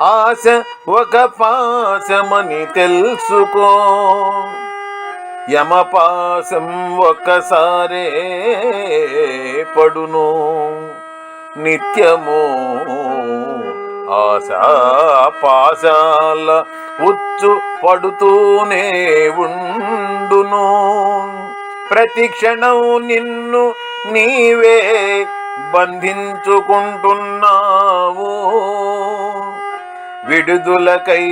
ఆశ ఒక పాశమని తెలుసుకో. యమపాశం ఒక్కసారే పడును. నిత్యము ఆశా పాశాల ఉచ్చు పడుతూనే ఉండును. ప్రతి క్షణం నిన్ను నీవే బంధించుకుంటున్నావు. విడుదలకై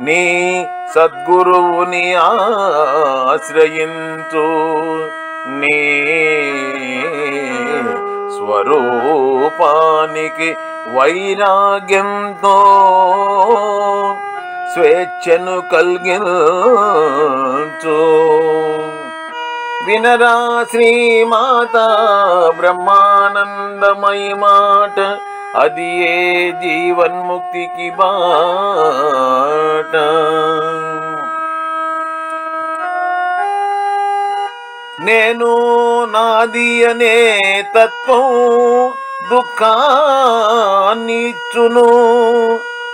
నీ సద్గురువుని ఆశ్రయించు. నీ స్వరూపానికి వైరాగ్యంతో స్వేచ్ఛను కలిగించు. వినరా శ్రీమాత బ్రహ్మానందమయ మాట. అది ఏ జీవన్ముక్తికి బాట? నేను నాది అనే తత్వం దుఃఖాన్నిచ్చును.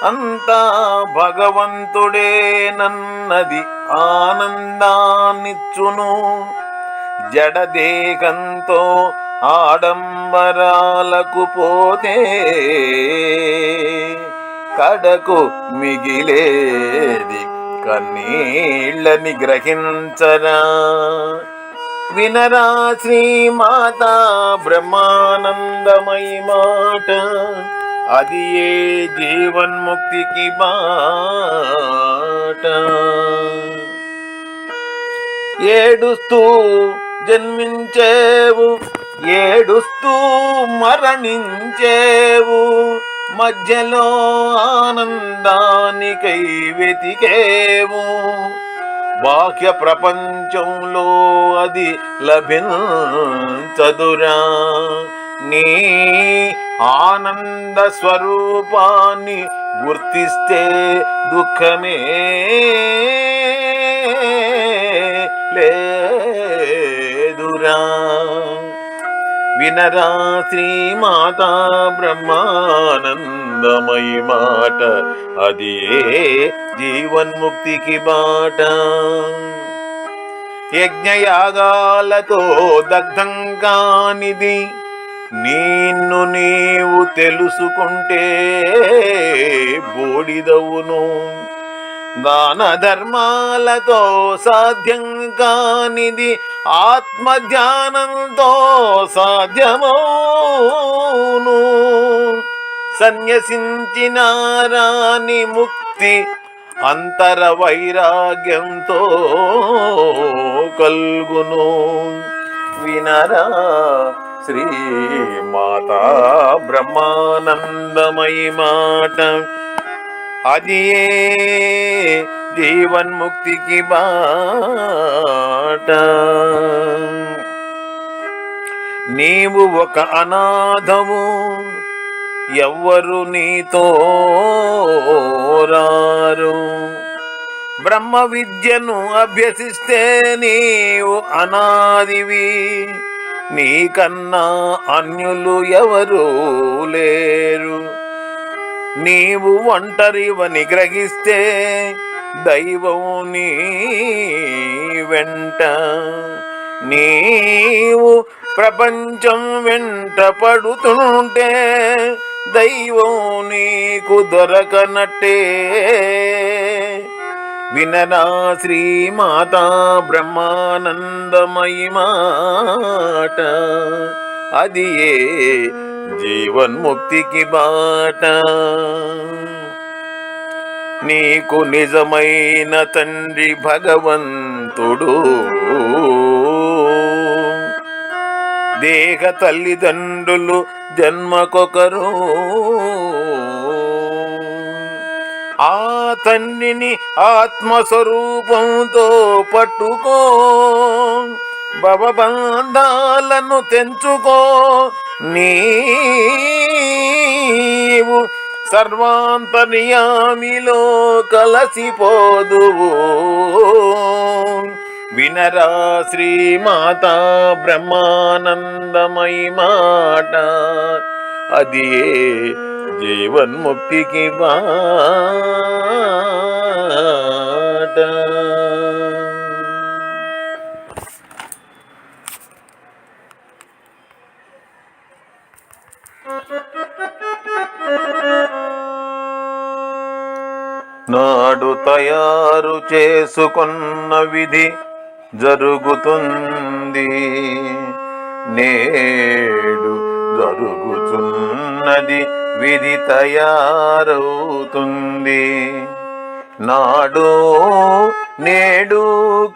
అంతా భగవంతుడే నన్నది ఆనందాన్నిచ్చును. జడదేహంతో ఆడంబరాలకు పోతే కడకు మిగిలేది కన్నీళ్ళని గ్రహించరా. వినరా శ్రీమాత బ్రహ్మానందమయ మాట అది ఏ జీవన్ముక్తికి బాట. ఏడుస్తూ జన్మించేవు ఏడుస్తూ మరణించేవు. మధ్యలో ఆనందానికై వెతికేవు. బాహ్య ప్రపంచంలో అది లభించదురా. నీ ఆనంద స్వరూపాన్ని గుర్తిస్తే దుఃఖమే. లే వినరా శ్రీమాత బ్రహ్మానందమయ మాట. అది ఏ జీవన్ముక్తికి బాట? యజ్ఞయాగాలతో దగ్ధం కానిది నిన్ను నీవు తెలుసుకుంటే బోడిదవును. దాన ధర్మాలతో సాధ్యం కానిది ఆత్మ ధ్యానంతో సాధ్యమౌను. సన్యసించిన రాని ముక్తి అంతర వైరాగ్యంతో కల్గును. వినరా శ్రీ మాతా బ్రహ్మానందమయ మాట అది జీవన్ముక్తికి బాట. నీవు ఒక అనాథము ఎవ్వరు నీతో రారు. బ్రహ్మ విద్యను అభ్యసిస్తే నీవు అనాదివి నీకన్నా అన్యులు ఎవరు లేరు. నీవు ఒంటరివని గ్రహిస్తే దైవం నీ వెంట. నీవు ప్రపంచం వెంట పడుతుంటే దైవం నీకు దొరకనట్టే. వినరా శ్రీమాతా బ్రహ్మానందమయి మాట. అది ఏ జీవన్ముక్తికి బాట. నీకు నిజమైన తండ్రి భగవంతుడు. దేహ తల్లిదండ్రులు జన్మకొకరు. ఆ తండ్రిని ఆత్మస్వరూపంతో పట్టుకో. భవబంధాలను తెంచుకో. నీవు సర్వాంతర్యామిలో కలసిపోదువు. వినరా శ్రీమాత బ్రహ్మానందమై మాట. అది జీవన్ముక్తికి వా చేసుకున్న విధి జరుగుతుంది. నేడు జరుగుతున్నది విధి తయారవుతుంది. నాడు నేడు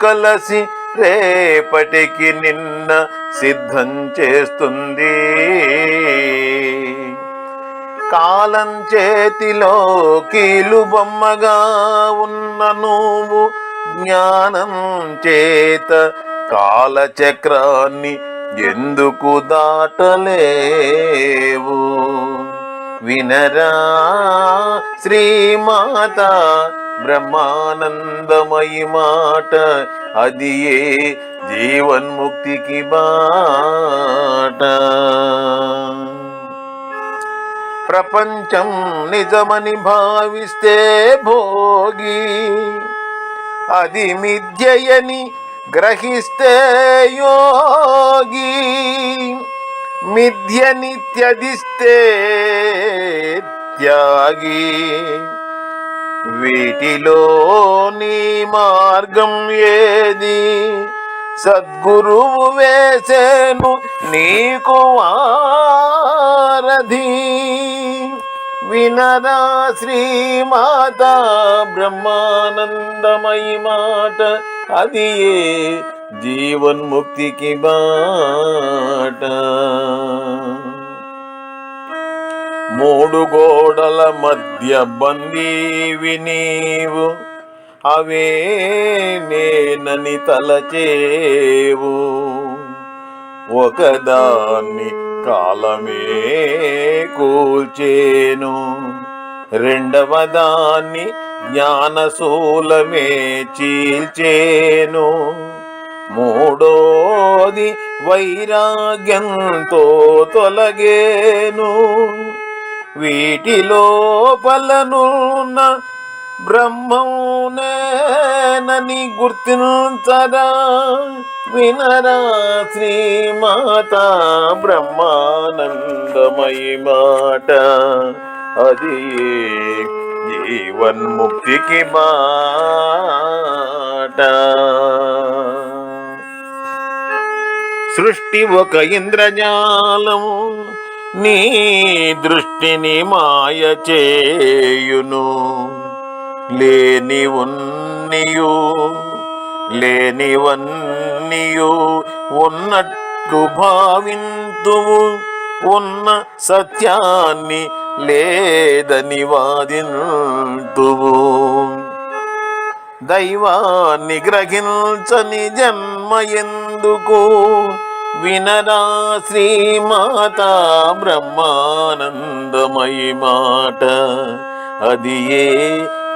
కలసి రేపటికి నిన్న సిద్ధం చేస్తుంది. కాలం చేతిలో కీలు బొమ్మగా ఉన్న నువ్వు జ్ఞానం చేత కాలచక్రాన్ని ఎందుకు దాటలేవు? వినరా శ్రీమాత బ్రహ్మానందమయి మాట అది ఏ జీవన్ముక్తికి బాట? ప్రపంచం నిజమని భావిస్తే భోగి. అది మిథ్యయని గ్రహిస్తే యోగి. మిథ్యని నిత్యదిస్తే త్యాగి. వీటిలో నీ మార్గం ఏది? సద్గురువు వేసేను నీకు వారధి వినరా శ్రీమాత బ్రహ్మానందమయి మాట? అది ఏ జీవన్ముక్తికి బాట? మూడు గోడల మధ్య బందీవి నీవు అవే నేనని తలచేవు. ఒకదాన్ని కాలమే కూల్చేను. రెండవ దాన్ని జ్ఞానశూలమే చీల్చేను. మూడోది వైరాగ్యంతో తొలగేను. వీటి లోపలనున్న బ్రహ్మమునేనని గుర్తించరా వినరా శ్రీమాత బ్రహ్మానందమయి మాట. అది జీవన్ముక్తికి మాట. సృష్టి ఒక ఇంద్రజాలము నీ దృష్టిని మాయ చేయును. లేని ఉన్నియు లేనివన్నీయు ఉన్నట్టు భావింతువు ఉన్న సత్యాన్ని లేదని వాదింతువు దైవాన్ని గ్రహించని జన్మ ఎందుకు వినరా శ్రీమాత బ్రహ్మానందమయి మాట. అది ఏ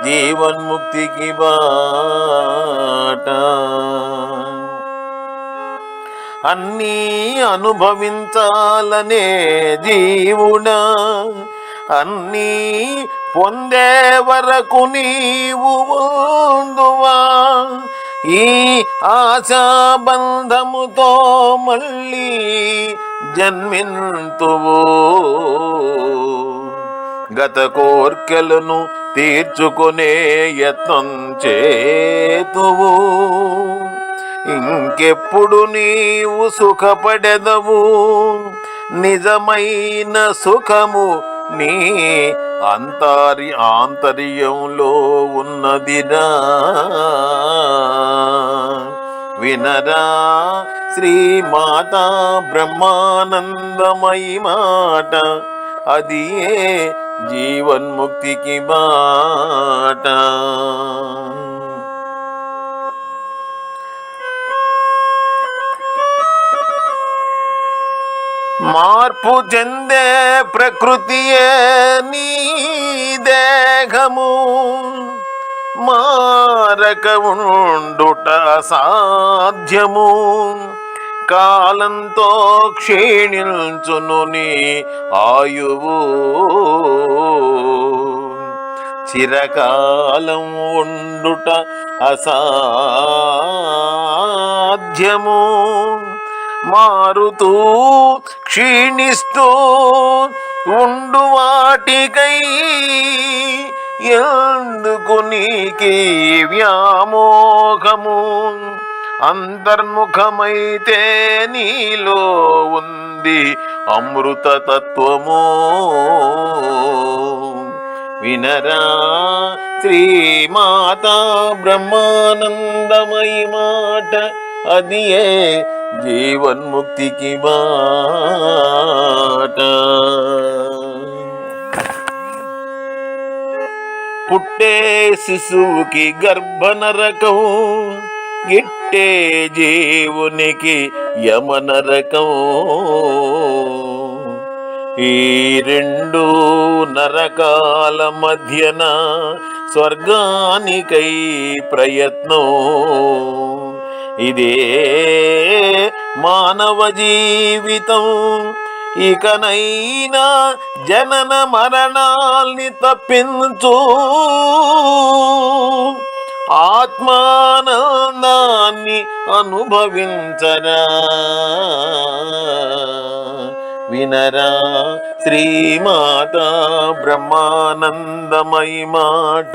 జీవన్ముక్తికి బాట అన్నీ అనుభవించాలనే జీవుడా అన్నీ పొందే వరకు నీవు ఉండువా? ఈ ఆశాబంధముతో మళ్ళీ జన్మింతువు. గత కోర్కెలను తీర్చుకునే యత్నం చేతువు. ఇంకెప్పుడు నీవు సుఖపడెదవు? నిజమైన సుఖము నీ అంతరి ఆంతర్యంలో ఉన్నదిరా. వినరా శ్రీమాత బ్రహ్మానందమయి మాట అది ఏ జీవన్ముక్తికి బాట మార్పు చెందే ప్రకృతియే నీ దేహము మారక ఉండుట సాధ్యము కాలంతో క్షీణించును నీ ఆయువు. చిరకాలం ఉండుట అసాధ్యము. మారుతూ క్షీణిస్తూ ఉండు వాటికై. ఎందుకు నీకే వ్యామోహము? అంతర్ముఖమైతే నీలో ఉంది అమృత తత్వము వినరా శ్రీమాతా బ్రహ్మానందమయి మాట అది ఏ జీవన్ముక్తికి మాట పుట్టే శిశువుకి గర్భనరకం గిట్టే జీవునికి యమనరకం ఈ రెండు నరకాల మధ్యన స్వర్గానికై ప్రయత్నం. ఇదే మానవ జీవితం. ఇకనైనా జనన మరణాల్ని తప్పించు. ఆత్మానందాన్ని అనుభవించరా. వినరా శ్రీమాత బ్రహ్మానందమయి మాట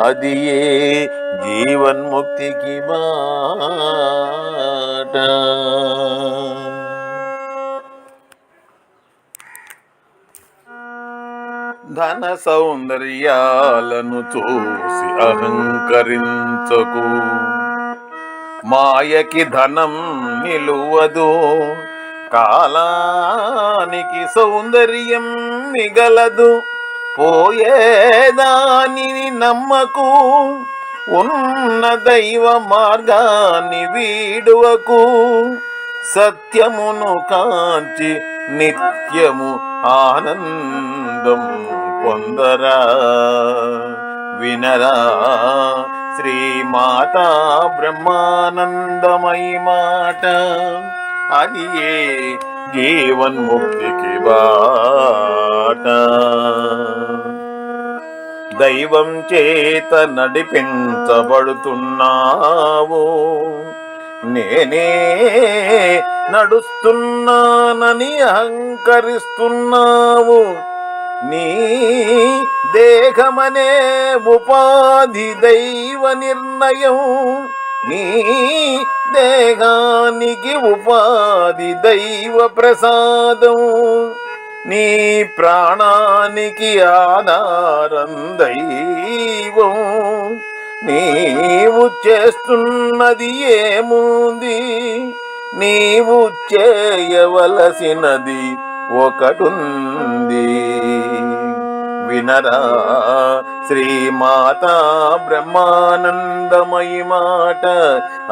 అది ఏ జీవన్ముక్తికి మాట. ధన సౌందర్యాలను చూసి అహంకరించకు. మాయకి ధనం నిలువదు కాలానికి సౌందర్యం మిగలదు. పోయేదానిని నమ్మకు ఉన్న దైవ మార్గాన్ని వీడువకు. సత్యమును కాంచి నిత్యము ఆనందం పొందరా? వినరా? శ్రీమాతా బ్రహ్మానందమై మాట. అది ఏ జీవన్ముక్తికి బాట? దైవం చేత నడిపించబడుతున్నావో. నేనే నడుస్తున్నానని అహంకరిస్తున్నావు. నీ దేహమనే ఉపాధి దైవ నిర్ణయం. నీ దేహానికి ఉపాధి దైవ ప్రసాదం. నీ ప్రాణానికి ఆధారం దైవం. నీవు చేస్తున్నది ఏముంది? నీవు చేయవలసినది ఒకటుంది. వినరా శ్రీమాత బ్రహ్మానందమయి మాట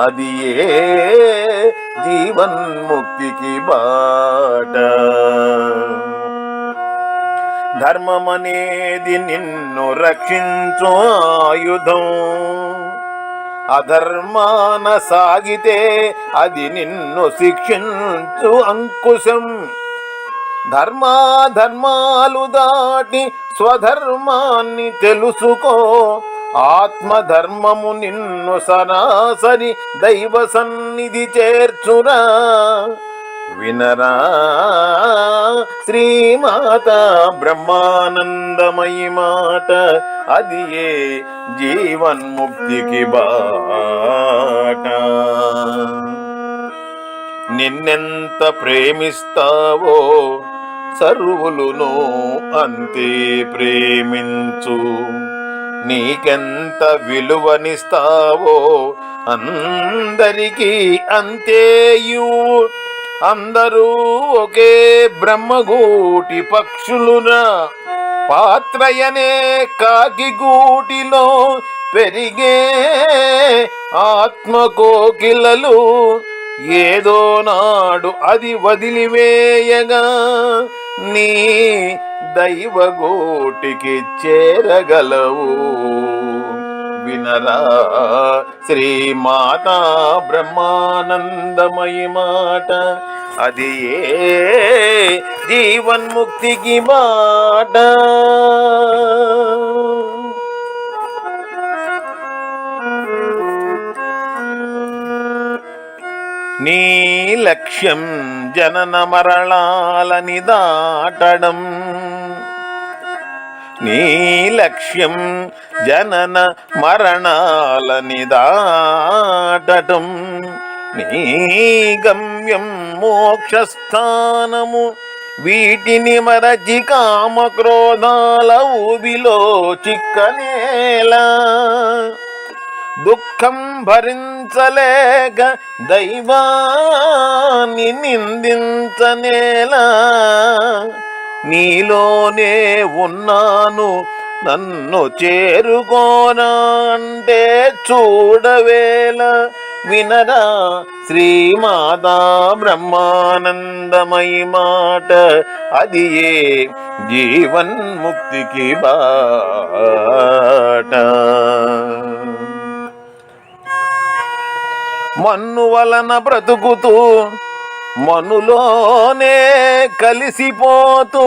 అది ఏ జీవన్ముక్తికి బాట? ధర్మమనేది నిన్ను రక్షించు ఆయుధం. అధర్మాన సాగితే అది నిన్ను శిక్షించు అంకుశం. ధర్మాధర్మాలు దాటి స్వధర్మాన్ని తెలుసుకో. ఆత్మధర్మము నిన్ను సరాసరి దైవ సన్నిధి చేర్చురా. వినరా? శ్రీమాత బ్రహ్మానందమయి మాట. అది ఏ జీవన్ముక్తికి బాట? నిన్నెంత ప్రేమిస్తావో సర్వులును అంతే ప్రేమించు. నీకెంత విలువనిస్తావో అందరికీ అంతేయు. అందరూ ఒకే బ్రహ్మగూటి పక్షులునా పాత్రయనే కాకి గూటిలో పెరిగే ఆత్మకోకిలలు ఏదో నాడు అది వదిలివేయగా నీ దైవగోటికి చేరగలవు. వినరా? శ్రీమాతా బ్రహ్మానందమయి మాట. అది ఏ జీవన్ముక్తికి మాట? నీ లక్ష్యం జనన మరణాలని దాటడం నీ లక్ష్యం జనన మరణాలని దాటడం నీ గమ్యం మోక్షస్థానము వీటిని మరచి కామక్రోధాల ఊబిలో చిక్కనేలా దుఃఖం భరించలేక దైవాన్ని నిందించనేలా నీలోనే ఉన్నాను నన్ను చేరుకోనా అంటే చూడవేల వినరా శ్రీమాతా బ్రహ్మానందమయి మాట. అది ఏ జీవన్ముక్తికి బాట? మన్ను వలన బ్రతుకుతూ మనులోనే కలిసిపోతూ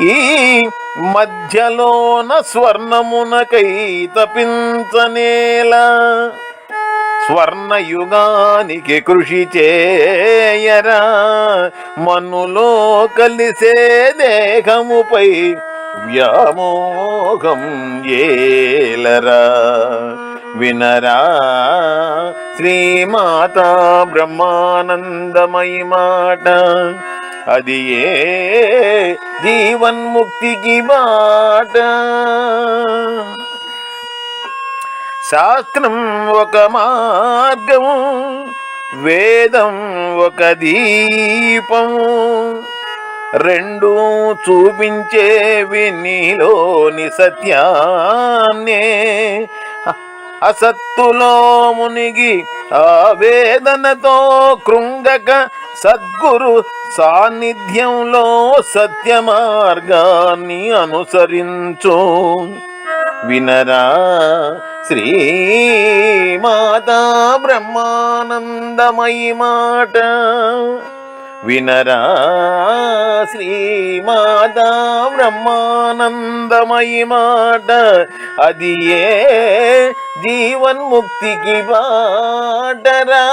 ఈ మధ్యలోన స్వర్ణమునకై తపించనేలా. స్వర్ణయుగానికి కృషి చేయరా. మనులో కలిసే దేహముపై వ్యామోహం ఏలరా. వినరా. శ్రీమాతా బ్రహ్మానందమయి మాట. అది ఏ జీవన్ముక్తికి మాట. శాస్త్రం ఒక మార్గము వేదం ఒక దీపము రెండు చూపించేవి నీలోని సత్యాన్నే అసత్తులో మునిగి ఆవేదనతో కృంగక సద్గురు సాన్నిధ్యంలో సత్య మార్గాన్ని అనుసరించు. వినరా శ్రీ మాతా బ్రహ్మానందమయి మాట. వినరా శ్రీమాతా బ్రహ్మానందమయి మాట. అది ఏ జీవన్ముక్తికి బాటరా?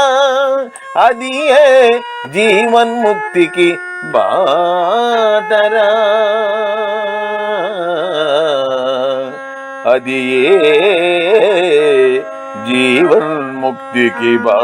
అది ఏ జీవన్ముక్తికి బాటరా? అది ఏ జీవన్ముక్తికి బా